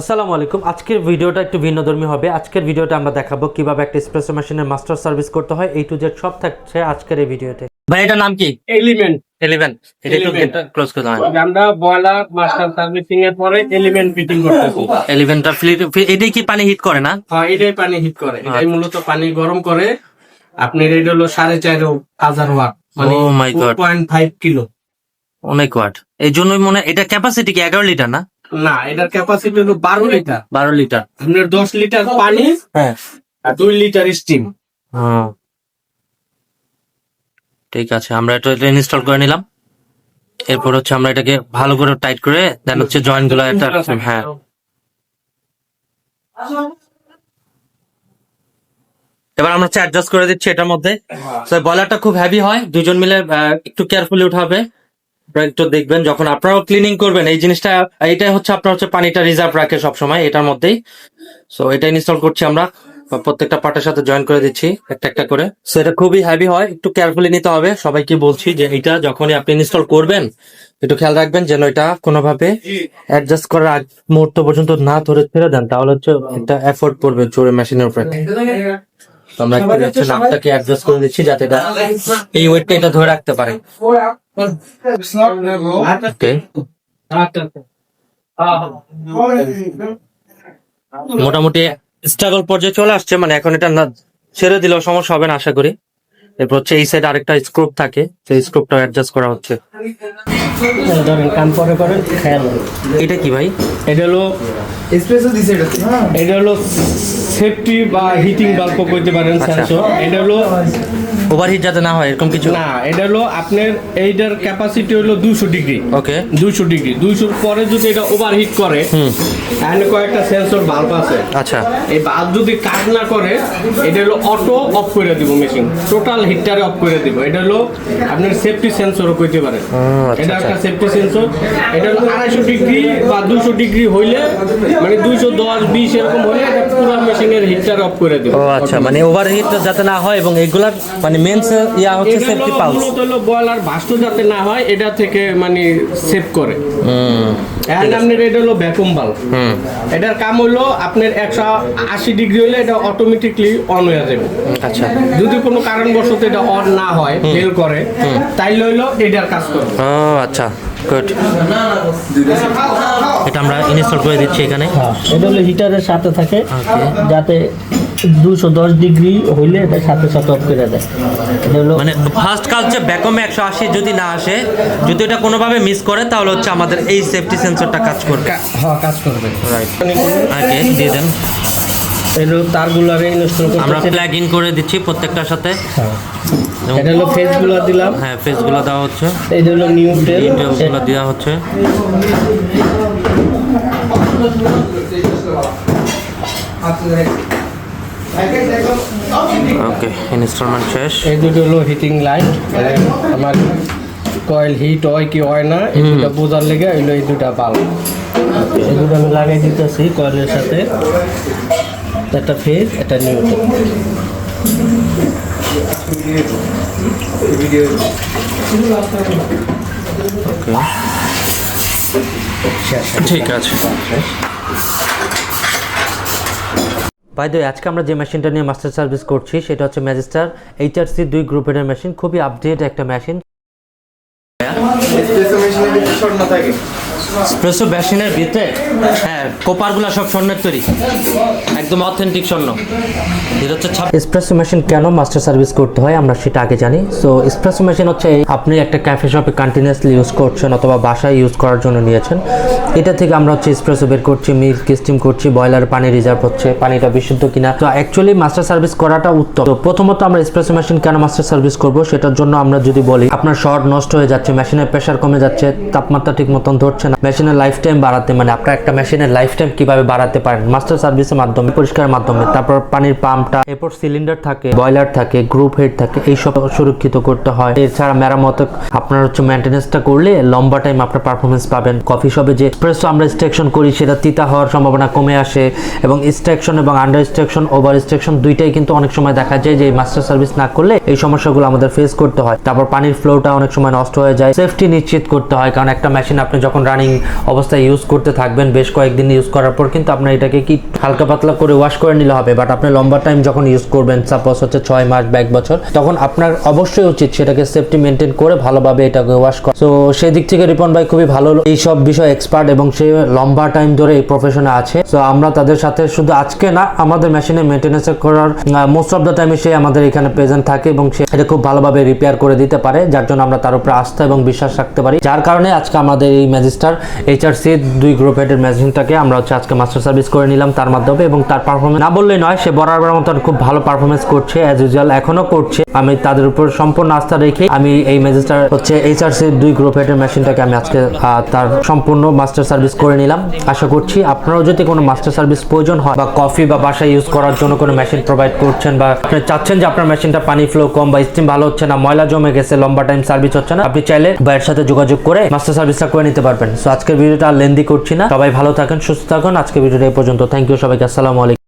আসসালামু আলাইকুম। আজকের ভিডিওটা একটু ভিন্নধর্মী হবে। আজকের ভিডিওটা আমরা দেখাবো কীভাবে একটা এসপ্রেসো মেশিনের মাস্টার সার্ভিস করতে হয়। এই টু জেড সব থাকছে আজকের এই ভিডিওতে। ভাই এটার নাম কি? এলিমেন্ট ইলেভেন এটা একটু. ক্লোজ করে দাও। আমরা বয়লার মাস্টার সার্ভিসিং এর পরে এলিমেন্ট ফিটিং করতেছি। ইলেভেনটা এটাই কি পানি হিট করে না? হ্যাঁ এটাই পানি হিট করে। এটাই মূলত পানি গরম করে। আপনার এটা হলো সাড়ে চার হাজার ওয়াট। মানে my God. Point five kilo. অনেক ওয়াট এই জন্যই মনে হয় এটা ক্যাপাসিটি কি এগারো লিটার না? না এটার ক্যাপাসিটি হলো বারো লিটার। বারো লিটার। আপনার দশ লিটার পানি হ্যাঁ। আর দুই লিটার স্টিম হ্যাঁ। ঠিক আছে আমরা এটা ইনস্টল করে নিলাম। এরপর হচ্ছে আমরা এটাকে ভালো করে টাইট করে দেন হচ্ছে জয়েন্টগুলো একটা হ্যাঁ। এবার আমরা হচ্ছে অ্যাডজাস্ট করে দিচ্ছি এটার মধ্যে। তো বয়লারটা খুব হেভি হয় দুজন মিলে একটু কেয়ারফুলি উঠাবে। একটু দেখবেন যখন আপনারাও ক্লিনিং করবেন এই জিনিসটা এইটাই হচ্ছে আপনার হচ্ছে পানিটা রিজার্ভ রাখে সবসময় এটার মধ্যেই। সো এটা ইনস্টল করছি আমরা প্রত্যেকটা পার্টের সাথে জয়েন করে দিচ্ছি একটা একটা করে। সো এটা খুবই হেভি হয় একটু কেয়ারফুলি নিতে হবে। সবাইকে বলছি যে এটা যখনই আপনি ইনস্টল করবেন একটু খেয়াল রাখবেন যেন এটা কোনোভাবে অ্যাডজাস্ট করার আগ মুহূর্ত পর্যন্ত না ধরে ছেড়ে দেন তাহলে হচ্ছে একটা এফোর্ট পড়বে জোরে মেশিনের উপরে। তো আমরা নামটাকে অ্যাডজাস্ট করে দিচ্ছি যাতে এটা এই ওয়েটটা এটা ধরে রাখতে পারে। ওকে মোটামুটি স্ট্রাগল পর্যায়ে চলে আসছে মানে এখন এটা না ছেড়ে দিলেও সমস্যা হবে না আশা করি। এরপর হচ্ছে এই সাইড আরেকটা স্ক্রুপ থাকে সেই স্ক্রুপটা অ্যাডজাস্ট করা হচ্ছে। ধরেন কাম পরে করেন খেয়াল এটা কি ভাই? এটা হলো এক্সপ্রেসও দিছে এটা এটা হলো সেফটি বা হিটিং বাল্ব কইতে পারেন আচ্ছা। সেন্সর এটা হলো ওভারহিট যাতে না হয় এরকম কিছু? না এটা হলো আপনার এইটার ক্যাপাসিটি হলো দুশো ডিগ্রি। ওকে দুইশো ডিগ্রি। দুইশোর পরে যদি এটা ওভারহিট করে হুম। কয়েকটা সেন্সর বাল্ব আছে আচ্ছা। এই বাল্ব যদি কাজ না করে এটা হলো অটো অফ করে দিব মেশিন টোটাল হিটারে অফ করে দিব। এটা হলো আপনার সেফটি সেন্সরও কইতে পারেন ও, আচ্ছা, এটা আচ্ছা। একটা সেফটি সেন্সর এটা হলো আড়াইশো ডিগ্রি বা দুশো ডিগ্রি হইলে মানে দুইশো দশ বিশ এরকম হলে এটা পুরো মেশিনের হিটার অফ করে দিব। ও আচ্ছা। মানে ওভারহিট যাতে না হয় এবং এগুলার মানে মেন ইয়া হচ্ছে এটা সেফটি হলো পালস মূলত হলো বয়লার ভাস্ত যাতে না হয় এটা থেকে মানে সেভ করে। এখন আপনার এটা হলো ভ্যাকুম বাল্ব এটার কাম হলো আপনার একশো আশি ডিগ্রি হলে এটা অটোমেটিকলি অন হয়ে যাবে। আচ্ছা। যদি কোনো কারণবশত এটা অন না হয় ফেল করে তাইলে হইল এটার কাজ করবে ও আচ্ছা গুড এটা আমরা ইনস্টল করে দিচ্ছি এখানে। এটা হলো হিটারের সাথে থাকে যাতে দুশো দশ ডিগ্রি হইলে এটা সাথে সাথে অফ করে দেয়। মানে ফার্স্ট কাজ হচ্ছে ব্যাকমে একশো আশি যদি না আসে যদি এটা কোনোভাবে মিস করে তাহলে হচ্ছে আমাদের এই সেফটি সেন্সরটা কাজ করবে। হ্যাঁ কাজ করবে। রাইট ওকে দিয়ে দেন। এটা তারগুলো আমি ইনস্টল আমরা করতে প্লাগ ইন করে দিচ্ছি প্রত্যেকটার সাথে। এবং- এটা হলো ফেসগুলো দিলাম। হ্যাঁ ফেসগুলো দেওয়া হচ্ছে। এটা হলো নিউট্রেল ডিটেলসগুলো দেওয়া হচ্ছে। ওকে ইনস্টলমেন্ট শেষ এই দুটো হলো হিটিং লাইট আমার কয়েল হিট হয় কি হয় না এই দুটো বোঝার লেগে হইল এই দুটা বাল্ব এগুলো আমি লাগাই দিতেছি কয়েলের সাথে। একটা ফেস একটা ওকে ঠিক আছে। বাই দ্য আজকে আমরা যে মেশিনটা নিয়ে মাস্টার সার্ভিস করছি, সেটা হচ্ছে ম্যাজিস্টার এইচআরসি দুই গ্রুপের মেশিন খুবই আপডেট একটা মেশিন স্প্রেসো মেশিনের ভিতরে হ্যাঁ কোপারগুলো সব স্বর্ণের তৈরি। একদম অথেন্টিক স্বর্ণ। এটা হচ্ছে এসপ্রেসো মেশিন কেন মাস্টার সার্ভিস করতে হয় আমরা সেটা আগে জানি। সো এসপ্রেসো মেশিন হচ্ছে আপনি একটা ক্যাফে শপে কন্টিনিউয়াসলি ইউজ করছেন অথবা বাসায় ইউজ করার জন্য নিয়েছেন। এটা থেকে আমরা হচ্ছে এসপ্রেসো বের করছি মিল্ক স্টিম করছি বয়লার পানি রিজার্ভ হচ্ছে, পানিটা বিশুদ্ধ কিনা। তো অ্যাকচুয়ালি মাস্টার সার্ভিস করাটা উত্তম। তো প্রথমত আমরা এসপ্রেসো মেশিন কেন মাস্টার সার্ভিস করব সেটার জন্য আমরা যদি বলি, আপনার শর্ট নষ্ট হয়ে যাচ্ছে মেশিনের প্রেশার কমে যাচ্ছে, তাপমাত্রা ঠিক মতন ধরছে না। মেশিনের লাইফ টাইম বাড়াতে মানে আপনার একটা মেশিনের লাইফ টাইম কীভাবে বাড়াতে পারেন? মাস্টার সার্ভিসের মাধ্যমে, পরিষ্কারের মাধ্যমে, তারপর পানির পাম্পটা এরপর সিলিন্ডার থাকে বয়লার থাকে গ্রুপ হেড থাকে, এইসব সুরক্ষিত করতে হয়। এছাড়া মেরামত, আপনার হচ্ছে মেনটেন্যান্সটা করলে লম্বা টাইম আপনার পারফরমেন্স পাবেন। কফি শপে যে এসপ্রেসো আমরা স্ট্রেকশন করি, সেটা তিতা হওয়ার সম্ভাবনা কমে আসে এবং স্ট্রেকশন এবং আন্ডার স্ট্রেকশন ওভার স্ট্রেকশন দুইটাই কিন্তু অনেক সময় দেখা যায় যে মাস্টার সার্ভিস না করলে এই সমস্যাগুলো আমাদের ফেস করতে হয়। তারপর পানির ফ্লোটা অনেক সময় নষ্ট হয়ে যায়। সেফটি নিশ্চিত করতে হয়, কারণ একটা মেশিন আপনি যখন রানিং রানিং অবস্থায় ইউজ করতে থাকবেন বেশ কয়েকদিন ইউজ করার পর, কিন্তু আপনার এটাকে কি হালকা পাতলা করে ওয়াশ করে নিলে হবে? বাট আপনি লম্বা টাইম যখন ইউজ করবেন সাপোজ হচ্ছে ছয় মাস বা এক বছর, তখন আপনার অবশ্যই উচিত সেটাকে সেফটি মেনটেন করে ভালোভাবে এটাকে ওয়াশ করা। তো সেই দিক থেকে রিপন ভাই খুবই ভালো এই সব বিষয় এক্সপার্ট এবং সে লম্বা টাইম ধরে এই প্রফেশনে আছে। তো আমরা তাদের সাথে শুধু আজকে না, আমাদের মেশিনে মেনটেন্যান্স করার মোস্ট অফ দ্য টাইমে সে আমাদের এখানে প্রেজেন্ট থাকে এবং সে এটা খুব ভালোভাবে রিপেয়ার করে দিতে পারে, যার জন্য আমরা তার উপরে আস্থা এবং বিশ্বাস রাখতে পারি। যার কারণে আজকে আমাদের এই ম্যাজিস্টার এইচআরসি দুই গ্রুপ হেডের মেশিনটাকে আমরা হচ্ছে আজকে মাস্টার সার্ভিস করে নিলাম তার মাধ্যমে এবং তার পারফরমেন্স না বললেই নয়, সে বরাবর মতন খুব ভালো পারফরমেন্স করছে অ্যাজ ইউজুয়াল এখনও করছে। আমি তাদের উপর সম্পূর্ণ আস্থা রেখে আমি এই ম্যাজিস্টার হচ্ছে এইচআরসি দুই গ্রুপ হেডের মেশিনটাকে আমি আজকে তার সম্পূর্ণ মাস্টার সার্ভিস করে নিলাম। আশা করছি আপনারাও যদি কোনো মাস্টার সার্ভিস প্রয়োজন হয় বা কফি বা বাসায় ইউজ করার জন্য কোনো মেশিন প্রোভাইড করছেন বা আপনি চাচ্ছেন যে আপনার মেশিনটা পানি ফ্লো কম বা স্টিম ভালো হচ্ছে না, ময়লা জমে গেছে, লম্বা টাইম সার্ভিস হচ্ছে না, আপনি চাইলে ভাইয়ের সাথে যোগাযোগ করে মাস্টার সার্ভিসটা করে নিতে পারবেন। সো আজকের ভিডিওটা আর লেন্দি করছি না। সবাই ভালো থাকেন, সুস্থ থাকুন। আজকের ভিডিওটা এই পর্যন্ত। থ্যাংক ইউ সবাইকে। আসসালামু আলাইকুম।